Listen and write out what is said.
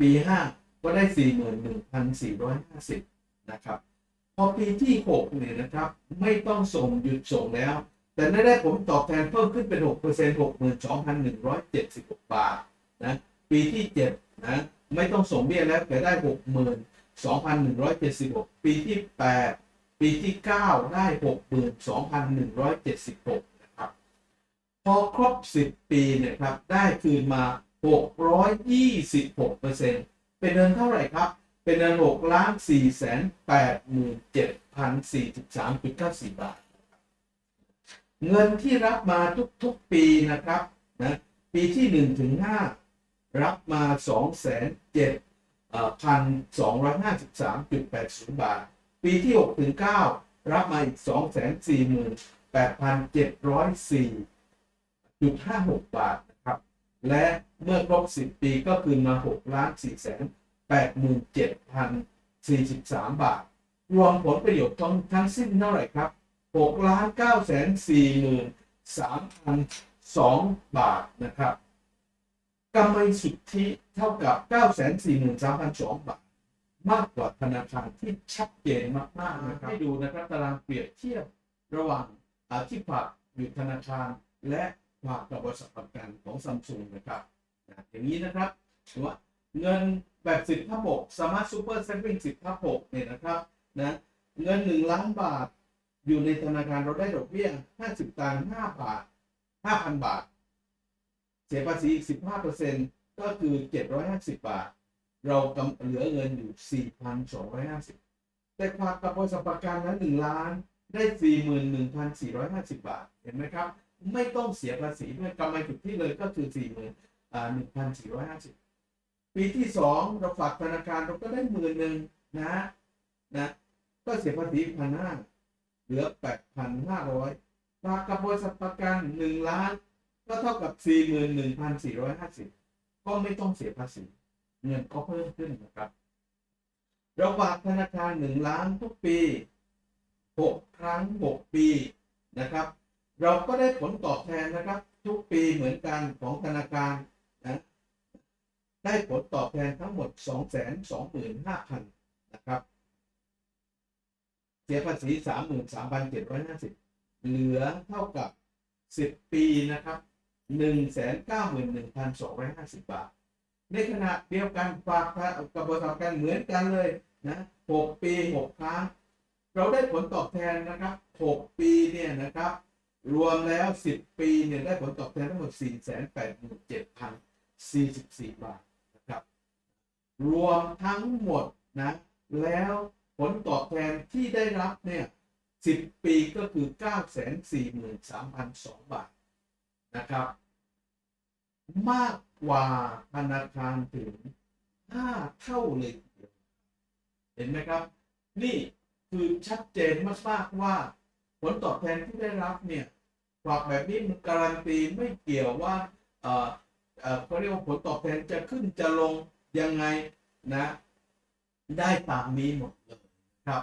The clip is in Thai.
ปี 5 ก็ได้ 41,450 นะครับ พอปีที่ 6 เนี่ยนะครับ ไม่ต้องส่งหยุดส่งแล้ว แต่ได้ผลตอบแทนเพิ่มขึ้นเป็น 6% 62,176 บาทนะปีที่ 7 นะไม่ต้องส่งเบี้ยแล้วแต่ได้ 62,176 ปีที่ 8 ปีที่ 9 ได้ 62,176 นะครับ พอครบ 10 ปีเนี่ยครับ ได้คืนมา 626เปอร์เซ็นต์เป็นเงินเท่าไหร่ครับ เป็นเงิน6ล้าน4แสน8หมื่น7พัน43.94 บาท เงินที่รับมาทุกๆปีนะครับนะปีที่ 1 ถึง 5 รับมา 2 7 1,253.80 บาท ปีที่ 6 ถึง 9 รับมาอีก 2 4 8 7 0 4.56 บาท และเมื่อครบ 10 ปีก็คืนมา6ล้าน4แสน87,043 บาท รวมผลประโยชน์ทั้งทั้งสิ้นเท่าไหร่ครับ6ล้าน9แสน43,002บาทนะครับกำไรสุทธิเท่ากับ 9 4 3 0 0 2บาท มากกว่าธนาคารที่ชัดเจนมากๆนะครับให้ดูนะครับตารางเปรียบเทียบระหว่างอาที่ฝากอยู่ธนาคารและ ฝากกับบริษัทประกันของซัมซุงนะครับนะอย่างนี้นะครับถือว่าเงินแบบสิบทับหกสามาร์ทซูเปอร์เซฟวิ่งสิบทับหกเนี่ยนะครับนะเงินหนึ่งล้านบาท อยู่ในธนาคารเราได้ดอกเบี้ยห้าสิบตังค์ห้าบาทห้าพันบาท เสียภาษีอีกสิบห้าเปอร์เซ็นต์ก็คือเจ็ดร้อยห้าสิบบาท เรากำเหลือเงินอยู่4,250แต่ฝากกับบริษัทประกันนั้น1ล้านได้41,450บาทเห็นไหมครับ ไม่ต้องเสียภาษีด้วยกำไรสุทธิเลยก็คือ41,450ปีที่2เราฝากธนาคารเราก็ได้หมื่นหนึ่งนะนะก็เสียภาษีพันห้าเหลือ8,500ฝากกับบริษัทประกัน1ล้าน ก็เท่ากับ41,450ก็ไม่ต้องเสียภาษี เงินก็เพิ่มขึ้นนะครับ เราฝากธนาคารหนึ่งล้านทุกปีหกครั้งหกปีนะครับ เราก็ได้ผลตอบแทนนะครับ ทุกปีเหมือนกันของธนาคารนะได้ผลตอบแทนทั้งหมดสองแสนสองหมื่นะครับ เสียภาษีสามหมื่นสามพันเหลือเท่ากับสิบปีนะครับหนึ่งแสนเก้าหมื่นหนึ่งพันสองร้อยห้าสิบาท ในขณะเดียวกันฝากกับบริษัทกันเหมือนกันเลยนะหกปีหกครั้ง เราได้ผลตอบแทนนะครับหกปีเนี่ยนะครับ รวมแล้วสิบปีเนี่ยได้ผลตอบแทนทั้งหมดสี่แสนแปดหมื่นเจ็ดพันสี่สิบาทนะครับ รวมทั้งหมดนะ แล้วผลตอบแทนที่ได้รับเนี่ยสิบปีก็คือเก้าแสนสี่หมื่นสามพันสองบาทนะครับ มากกว่าธนาคารถึงห้าเท่าเลยเดียวเห็นไหมครับ นี่คือชัดเจนมากๆว่า ผลตอบแทนที่ได้รับเนี่ยฝากแบบนี้มันการันตีไม่เกี่ยวว่าเออเออเขาเรียกว่าผลตอบแทนจะขึ้นจะลงยังไงนะ ได้ตามนี้หมดเลยครับ